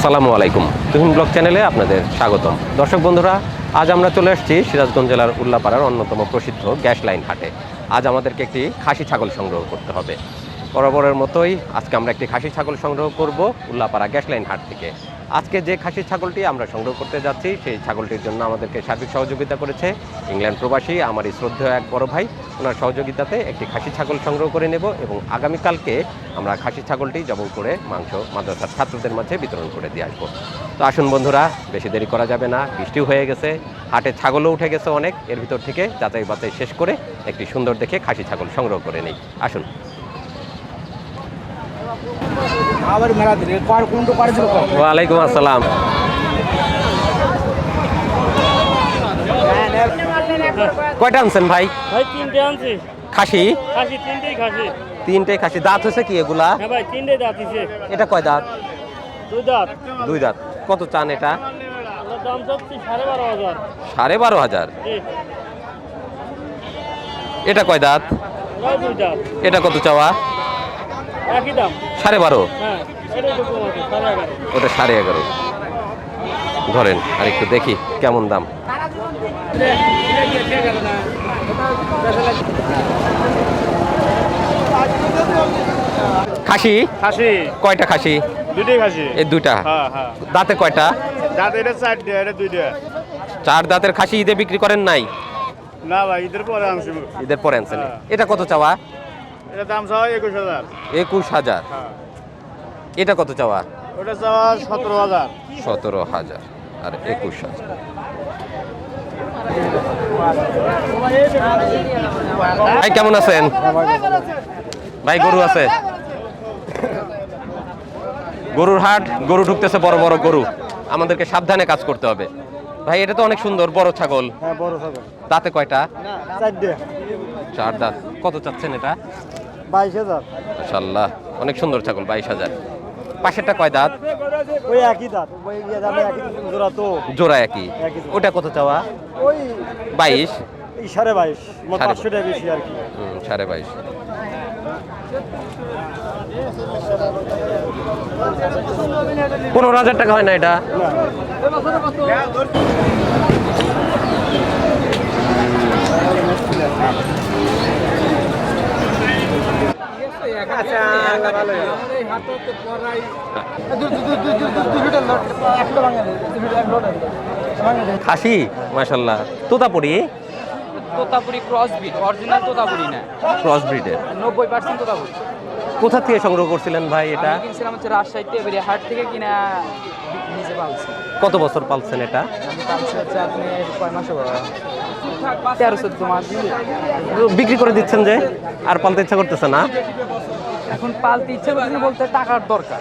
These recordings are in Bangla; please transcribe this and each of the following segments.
আসসালামু আলাইকুম। তুহিন ব্লগ চ্যানেলে আপনাদের স্বাগতম। দর্শক বন্ধুরা, আজ আমরা চলে আসছি সিরাজগঞ্জ জেলার উল্লাপাড়ার অন্যতম প্রসিদ্ধ গ্যাস লাইন হাটে। আজ আমাদেরকে একটি খাসি ছাগল সংগ্রহ করতে হবে। বরাবরের মতোই আজকে আমরা একটি খাসি ছাগল সংগ্রহ করব উল্লাপাড়া গ্যাস লাইন হাট থেকে। আজকে যে খাসি ছাগলটি আমরা সংগ্রহ করতে যাচ্ছি, সেই ছাগলটির জন্য আমাদেরকে সার্বিক সহযোগিতা করেছে ইংল্যান্ড প্রবাসী আমার এই শ্রদ্ধেয় এক বড় ভাই। ওনার সহযোগিতাতে একটি খাসি ছাগল সংগ্রহ করে নেব এবং আগামীকালকে আমরা খাসি ছাগলটি জবল করে মাংস মাদ্রাসার ছাত্রদের মাঝে বিতরণ করে দিয়ে আসব। তো আসুন বন্ধুরা, বেশি দেরি করা যাবে না, বৃষ্টিও হয়ে গেছে, হাটে ছাগলও উঠে গেছে অনেক। এর ভিতর থেকে যাচাই বাছাই শেষ করে একটি সুন্দর দেখে খাসি ছাগল সংগ্রহ করে নেই। আসুন। ওয়ালাইকুম আসসালাম। কয়টা আনছেন ভাই? ভাই তিনটে আনছি। খাসি? খাসি তিনটেই খাসি। তিনটে খাসি। দাঁত হচ্ছে কি এগুলা? হ্যাঁ ভাই তিনটে দাঁত দিছে এটা কয় দাঁত? দুই দাঁত। দুই দাঁত। কত চান এটা? দাম চাচ্ছি সাড়ে বারো হাজার। সাড়ে বারো হাজার। এটা কয় দাঁত? ওটাও দুই দাঁত। এটা কত চাওয়া? একই দাম? সাড়ে বারো। হ্যাঁ ওটা সাড়ে এগারো। ধরেন আর একটু দেখি কেমন দাম। খাসি? খাসি। কয়টা খাসি? দুইটাই খাসি। এই দুইটা? হ্যাঁ হ্যাঁ। দাঁতে কয়টা? দাঁত এটা চারটে এটা দুইটা চার দাঁতের খাসি ঈদে বিক্রি করেন নাই? না ভাই ঈদের পরে আনছি। ঈদের পরে আনছেন। এটা কত চাওয়া? এটা দাম চাওয়া একুশ হাজার। একুশ হাজার? হ্যাঁ। এটা কত চাওয়া? ওটা চাওয়া সতেরো হাজার। সতেরো হাজার। আর একুশ হাজার। ভাই কেমন আছেন? ভাই গরু আছে? গরুর হাট গরু ঢুকতেছে বড় বড় গরু। আমাদেরকে সাবধানে কাজ করতে হবে। ভাই এটা তো অনেক সুন্দর বড় ছাগল। হ্যাঁ বড় ছাগল। দাঁতে কয়টা? চার দাঁত। কত চাচ্ছেন এটা? বাইশ হাজার। মাশাল্লাহ অনেক সুন্দর ছাগল বাইশ হাজার। পাশেরটা কয় দাঁত? ওই একই দাঁত ওই দামে একই জোড়া তো। জোড়া একই। ওটা কত চাওয়া? ওই বাইশ? সাড়ে বাইশ পাঁচশো টাকা বেশি আর কি। সাড়ে বাইশ। পনেরো হাজার টাকা হয় না এটা? খাসি মাসাল্লাহ Totapuri? Totapuri cross breed original Totapuri না। ক্রস ব্রিডের নব্বই পার্সেন্ট তোতাপুরি। কোথা থেকে সংগ্রহ করছিলেন ভাই এটা? আমি কিনছিলাম হচ্ছে রাজশাহীতে এবারে হাট থেকে কিনা নিজে পালছি। কত বছর পালছেন এটা? পালছি হচ্ছে আপনি কয় মাসে তেরো চোদ্দ মাস। বিক্রি করে দিচ্ছেন যে? আর পালতে ইচ্ছা করতেছে না? এখন পালতে ইচ্ছে করছে বলতে টাকার দরকার।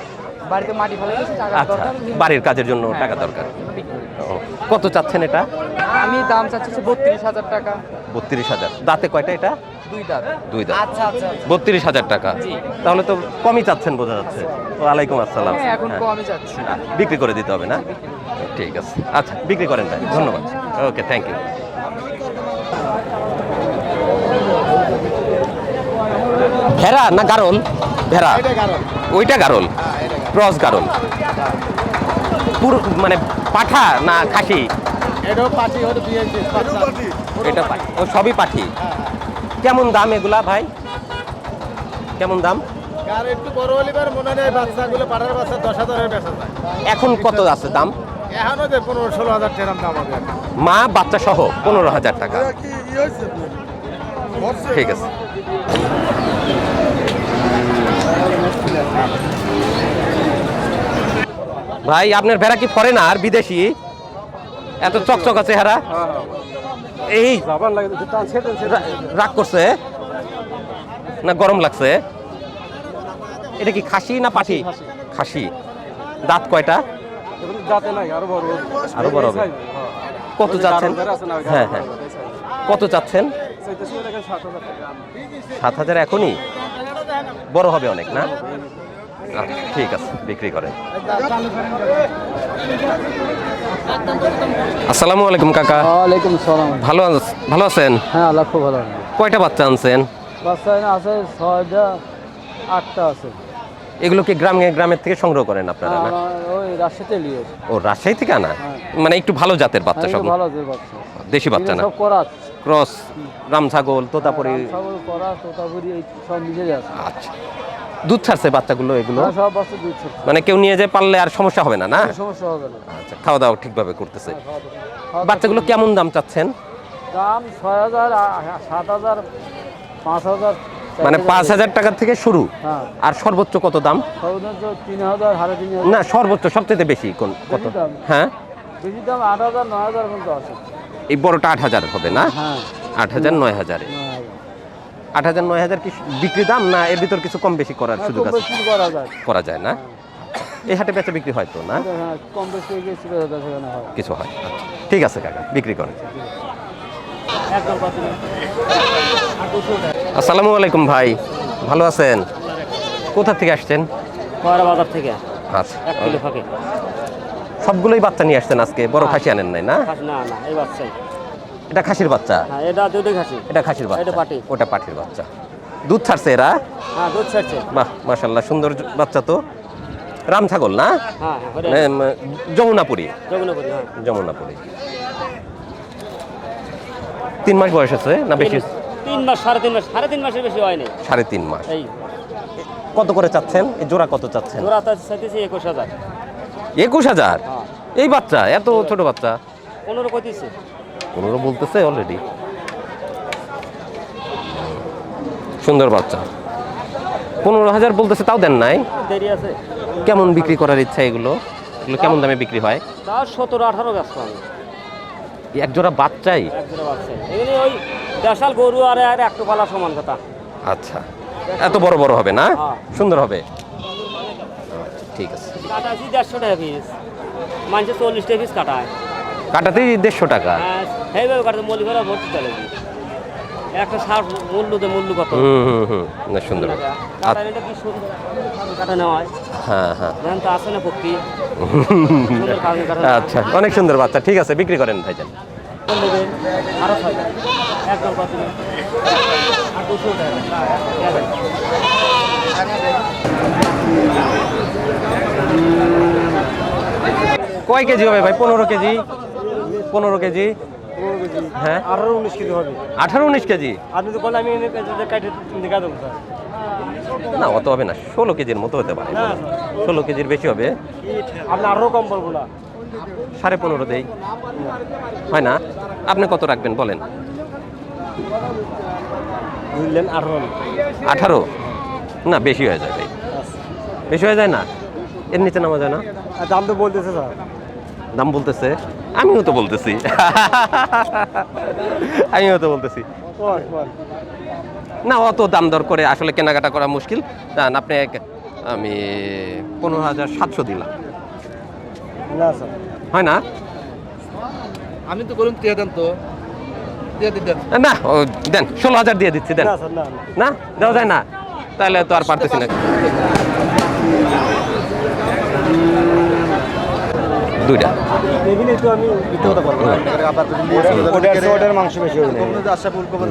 বাড়িতে মাটি ফেলে টাকার আচ্ছা দরকার। বাড়ির কাজের জন্য টাকা দরকার। ও, কত চাচ্ছেন এটা? আমি দাম চাচ্ছি বত্রিশ হাজার টাকা। বত্রিশ হাজার। দাঁতে কয়টা এটা? দুই দাঁত। দুই দাঁত। আচ্ছা আচ্ছা বত্রিশ হাজার টাকা। তাহলে তো কমই চাচ্ছেন বোঝা যাচ্ছে। ওয়ালাইকুম আসসালাম। হ্যাঁ এখন হ্যাঁ। কমই বিক্রি করে দিতে হবে না? ঠিক আছে। আচ্ছা বিক্রি করেন ভাই। ধন্যবাদ। ওকে থ্যাংক ইউ ভেড়া না গারল? ভেড়া। ওইটা গারল। ক্রস গারল। পুরো মানে পাঠা না খাসি? এটাও পাটি হতে দিয়ে এটা ও সবই পাঠি? কেমন দাম এগুলা ভাই? কেমন দাম? আর একটু বড় হলে এবার বাচ্চাগুলো বাচ্চা দশ হাজারের বেচা যায়। এখন কত আছে দাম? মা বাচ্চা সহ পনেরো হাজার টাকা। ঠিক আছে। ভাই, আপনার ভেড়া কি ফরেনার বিদেশি? এত চকচক আছে হেরা এই রাগ করছে? না, গরম লাগছে? এটা কি খাসি না পাঠি খাসি। দাঁত কয়টা? আরও বড় হবে। কত চাচ্ছেন? হ্যাঁ হ্যাঁ। কত চাচ্ছেন? সাত হাজার এখনই? বড় হবে অনেক না? আচ্ছা, ঠিক আছে বিক্রি করেন। আসসালামু আলাইকুম কাকা। ওয়ালাইকুম সালাম ভালো আছ- ভালো আছেন? হ্যাঁ আল্লাহ খুব ভালো কয়টা বাচ্চা আনছেন? বাচ্চা আছে ছয়টা আটটা আছে। এগুলো কি গ্রামে গ্রামের থেকে সংগ্রহ করেন আপনারা না? ওই রাজশাহীতে নিয়ে ও রাজশাহী থেকে আনা? মানে একটু ভালো জাতের বাচ্চা সব। ভালো আছে বাচ্চা। দেশি বাচ্চা না? সব করা ক্রস রাম ছাগল তোতাপুরি। আছে। আচ্ছা। দুধ ছাড়ছে বাচ্চাগুলো এগুলো? হ্যাঁ, মানে কেউ নিয়ে যায় পারলে আর সমস্যা হবে না না? সমস্যা হবে না। আচ্ছা খাওয়া দাওয়া ঠিকভাবে করতেছে। বাচ্চাগুলো কেমন দাম চাচ্ছেন? দাম ছয় হাজার সাত হাজার পাঁচ হাজার মানে পাঁচ হাজার টাকা থেকে শুরু? হ্যাঁ। আর সর্বোচ্চ কত দাম? না সর্বোচ্চ সবচেয়ে বেশি কোন কত? হ্যাঁ। বেশি দাম আট হাজার নয় হাজার পর্যন্ত আছে। এই বড়টা আট হাজার হবে না? হ্যাঁ। আট হাজার নয় হাজারে। আট হাজার নয় হাজার কি বিক্রি দাম না এর ভিতর কিছু কম বেশি করার হ্যাঁ, সুযোগ আছে? করা যায়। না? এই হাটে বেচা বিক্রি হয় তো না? হ্যাঁ কম বেশি হয় কিছু হয় আচ্ছা। ঠিক আছে কাকা বিক্রি করেন। না। আসসালামু আলাইকুম ভাই ভালো আছেন? কোথা থেকে আসছেন? বাজার থেকে। আচ্ছা। সবগুলোই বাচ্চা নিয়ে আসছেন আজকে? বড় খাসি আনেন নাই না? না না এই বাচ্চাই এটা খাসির বাচ্চা? হ্যাঁ এটা দুধে খাসি। এটা খাসির বাচ্চা। এটা পাটি। ওটা পাটির বাচ্চা। দুধ ছাড়ছে এরা? হ্যাঁ দুধ ছাড়ছে। বাহ সুন্দর বাচ্চা তো। রাম ছাগল না? হ্যাঁ হ্যাঁ মানে, যমুনাপুরি। যমুনাপুরি হ্যাঁ। যমুনাপুরি। তিন মাস বয়স আছে না বেশি? তিন- মাস সাড়ে তিন মাস সাড়ে তিন মাসের বেশি হয়নি। সাড়ে তিন মাস। এই। কত করে চাচ্ছেন? এই জোড়া কত চাচ্ছেন? জোড়া চাইতেছি একুশ হাজার। একুশ হাজার। এই বাচ্চা এত ছোট বাচ্চা। পনেরো কইতেছে। পনেরো বলতেছে অলরেডি সুন্দর বাচ্চা। পনেরো হাজার বলতেছে তাও দেন নাই। দেরি আছে। কেমন বিক্রি করার ইচ্ছা এগুলো? এগুলো কেমন দামে বিক্রি হয়? তাও সতেরো আঠারো ব্যস্ত আমি। এক জোড়া বাচ্চাই? এক জোড়া এগুলি ওই দেশাল গরু আর আর একটু পালা সমান কথা। আচ্ছা। এত বড় বড় হবে না? হ্যাঁ। সুন্দর হবে। ঠিক আছে। দেড়শো টাকা পিস মানুষের চল্লিশ টাকা পিস কাটায়। কাটাতেই দেড়শো টাকা? হ্যাঁ কাটাতে করে ভর্তি চলে একটা সার মূল্য মূল্য কত? হুম হুম না সুন্দর। কাটা এটা কি সুন্দর কাটা নেওয়া হয়? হ্যাঁ হ্যাঁ। তো না পক্ষী। আচ্ছা অনেক সুন্দর বাচ্চা। ঠিক আছে বিক্রি করেন ভাইজান। আরও ছয় একদম কত আর দুশো টাকা। কয় কেজি হবে ভাই? পনেরো কেজি। পনেরো কেজি। হ্যাঁ? আঠারো উনিশ কেজি হবে। আঠারো উনিশ কেজি? আপনি তো আমি না অত হবে না। ষোলো কেজির মতো হতে পারে। ষোলো কেজির বেশি হবে। আপনি আরও কম পড়ব না। সাড়ে পনেরো দেই। হয় না? আপনি কত রাখবেন বলেন? বুঝলেন আঠারো। আঠারো? না বেশি হয়ে যায় ভাই বেশি হয়ে যায় না? এর নিচে নামা যায় না? দাম তো বলতেছে স্যার। দাম বলতেছে? আমিও তো বলতেছি। আমিও তো বলতেছি। না অত দাম দর করে আসলে কেনাকাটা করা মুশকিল। জান আপনি এক- আমি পনেরো হাজার সাতশো দিলাম। না স্যার। হয় না? আমি তো করুন দিয়ে দেন তো। না ও দেন ষোলো হাজার দিয়ে দিচ্ছি দেন। না না। না দেওয়া যায় না। তাহলে তো আর পারতেছি না দুইটা দেখিনি তো আমি দিতে হতে পারব ওটার মাংস বেশি হবে আশা কবর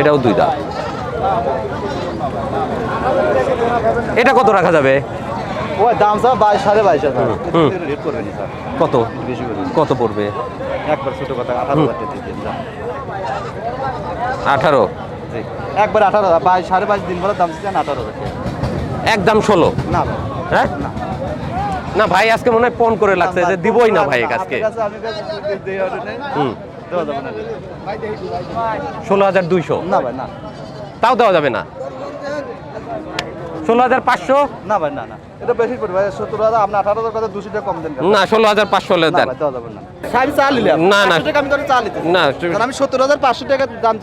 এটাও দুইটা। এটা কত রাখা যাবে? দাম স্যার বাইশ সাড়ে বাইশ হাজার। কত? কত পড়বে? একবার ছোট কথা আঠারো। আঠারো। একবার আঠারো বাইশ সাড়ে বাইশ দিন ভরে দাম দিচ্ছেন আঠারো একদম ষোলো? না। হ্যাঁ? না। ভাই আজকে মনে হয় ফোন করে লাগছে যে দিবই না ভাই আজকে। না। ষোলো হাজার দুইশো? না ভাই না। তাও দেওয়া যাবে না? ষোলো হাজার পাঁচশো? না ভাই না না। এটা বেশি পড়বে ভাই সত্তর হাজার আপনি আঠারো হাজার কথা দুশো টাকা কম দেন না ষোলো হাজার পাঁচশো হলে দেন। না। না, না। 500 টাকা আমি করে চা না আমি সত্তর হাজার পাঁচশো টাকা দাম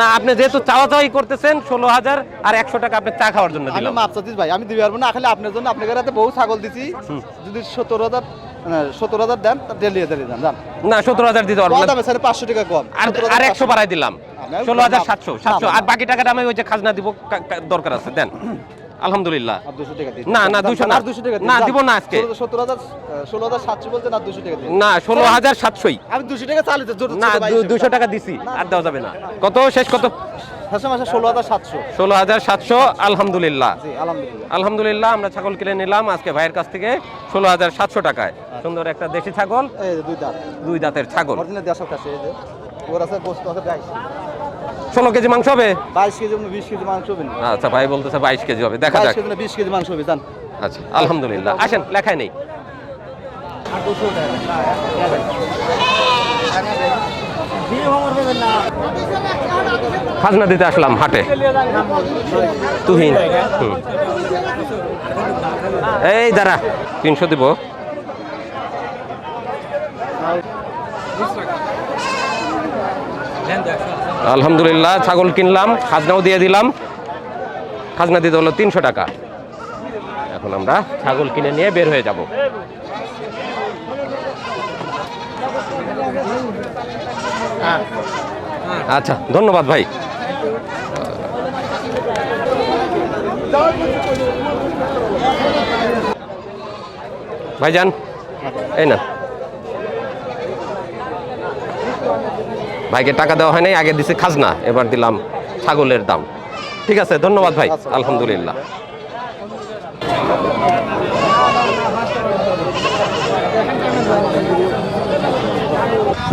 না আপনি যেহেতু চাওয়া চাওয়াই করতেছেন ষোলো হাজার আর একশো টাকা আপনি চা খাওয়ার জন্য আমি দিলাম। মাপ চাচ্ছিস ভাই আমি দিতে পারব না খালি আপনার জন্য আপনার কাছে বহু ছাগল দিছি। যদি সত্তর হাজার সত্তর হাজার দেন দেন না সতেরো হাজার দিতে পারব না। স্যার পাঁচশো টাকা কম। আর একশো বাড়াই দিলাম। ষোলো হাজার সাতশো সাতশো। আর বাকি টাকাটা আমি ওই যে খাজনা দিব দরকার আছে দেন। আলহামদুলিল্লাহ। দুশো না, না, 200 না। দুশো টাকা না, দিব না আজকে। হাজার ষোলো হাজার সাতশো বলতে না দুশো টাকা না ষোলো হাজার সাতশোই। আমি দুশো টাকা চালিত না দুশো টাকা দিছি। আর দেওয়া যাবে না। কত? শেষ কত? ষোলো হাজার সাতশো। আলহামদুলিল্লাহ। আলহামদুলিল্লাহ। আমরা ছাগল কিনে নিলাম আজকে ভাইয়ের কাছ থেকে ষোলো হাজার সাতশো টাকায়। সুন্দর একটা দেশি ছাগল। দুই দাঁত। দুই দাঁতের ছাগল। ওর আছে গোস্ত আছে বাইশ ষোলো কেজি মাংস হবে? বাইশ কেজি বিশ কেজি মাংস হবে। আচ্ছা ভাই বলতেছে বাইশ কেজি হবে। দেখা যাক। বিশ কেজি মাংস হবে জান আচ্ছা আলহামদুলিল্লাহ। আসেন লেখায় নেই। খাজনা দিতে আসলাম হাটে। তুহিন। এই দাঁড়া তিনশো দিব। আলহামদুলিল্লাহ, ছাগল কিনলাম, খাজনাও দিয়ে দিলাম। খাজনা দিতে হলো তিনশো টাকা। এখন আমরা ছাগল কিনে নিয়ে বের হয়ে যাব। আচ্ছা ধন্যবাদ ভাই। ভাইজান, এই না ভাইকে টাকা দেওয়া হয় নাই আগে দিছে খাজনা, এবার দিলাম ছাগলের দাম। ঠিক আছে, ধন্যবাদ ভাই, আলহামদুলিল্লাহ।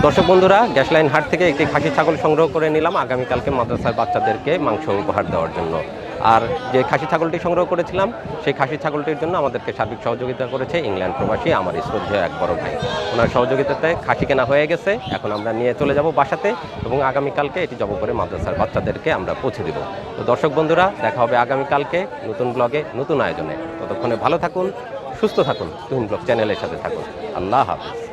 দর্শক বন্ধুরা গ্যাস লাইন হাট থেকে একটি খাসি ছাগল সংগ্রহ করে নিলাম। আগামীকালকে মাদ্রাসার বাচ্চাদেরকে মাংস উপহার দেওয়ার জন্য। আর যে খাসি ছাগলটি সংগ্রহ করেছিলাম, সেই খাসি ছাগলটির জন্য আমাদেরকে সার্বিক সহযোগিতা করেছে ইংল্যান্ড প্রবাসী আমার শ্রদ্ধেয় এক বড় ভাই। ওনার সহযোগিতাতে খাসি কেনা হয়ে গেছে, এখন আমরা নিয়ে চলে যাব বাসাতে এবং আগামীকালকে এটি জব করে মাদ্রাসার বাচ্চাদেরকে আমরা পৌঁছে দেব। তো দর্শক বন্ধুরা, দেখা হবে আগামীকালকে নতুন ব্লগে, নতুন আয়োজনে। ততক্ষণে ভালো থাকুন, সুস্থ থাকুন, তুহিন ব্লগ চ্যানেলের সাথে থাকুন। আল্লাহ হাফিজ।